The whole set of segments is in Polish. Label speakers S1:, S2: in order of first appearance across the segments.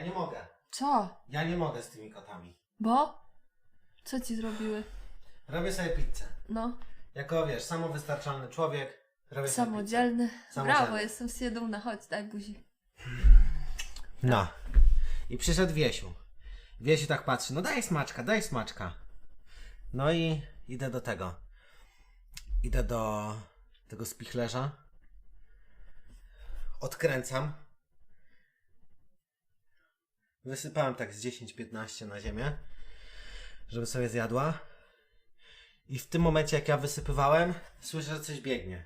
S1: Ja nie mogę.
S2: Co?
S1: Ja nie mogę z tymi kotami.
S2: Bo? Co ci zrobiły?
S1: Robię sobie pizzę.
S2: No,
S1: Jako wiesz, samowystarczalny człowiek. Robię sobie
S2: samodzielny.
S1: Samodzielny.
S2: Brawo, jestem z dumna. Chodź, daj buzi.
S1: pizzę. No. I przyszedł Wiesiu. Wiesiu tak patrzy, no daj smaczka, daj smaczka. No i idę do tego. Idę do tego spichlerza. Odkręcam. Wysypałem tak z 10-15 na ziemię, żeby sobie zjadła. I w tym momencie, jak ja wysypywałem, słyszę, że coś biegnie.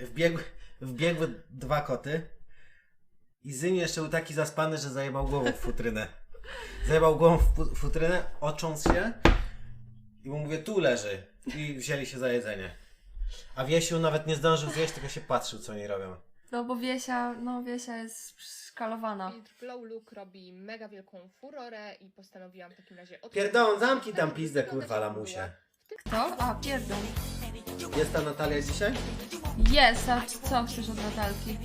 S1: Wbiegły, wbiegły dwa koty. I Zyn jeszcze był taki zaspany, że zajebał głową w futrynę. Zajebał głową w fu- futrynę, ocząc się. I mu mówię, tu leży. I wzięli się za jedzenie. A Wiesiu nawet nie zdążył zjeść, tylko się patrzył, co oni robią.
S2: No bo Wiesia, no Wiesia jest szkalowana.
S3: Filtr Flow Look robi mega wielką furorę i postanowiłam w takim razie...
S1: Pierdolą, zamknij tam pizdę, kurwa, lamusie.
S2: Kto? A, pierdol.
S1: Jest ta Natalia dzisiaj?
S2: Jest, a co chcesz od Natalki?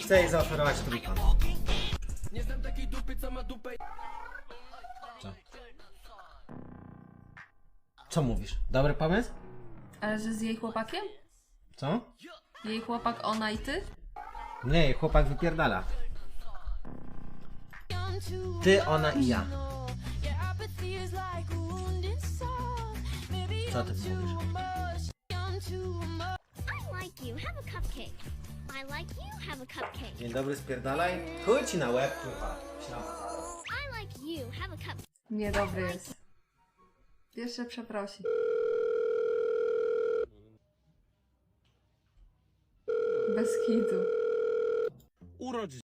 S1: Chcę jej zaoferować trójkąt. Co? Co mówisz? Dobry pomysł?
S2: Ale że z jej chłopakiem?
S1: Co?
S2: Jej chłopak, ona i ty?
S1: Nie, chłopak wypierdala. Ty, ona i ja. Co ty mówisz? Dzień dobry, spierdalaj. Chuj ci na łeb, kurwa. Ślama.
S2: Niedobry jest. Jeszcze przeprosi. Bez
S4: urodź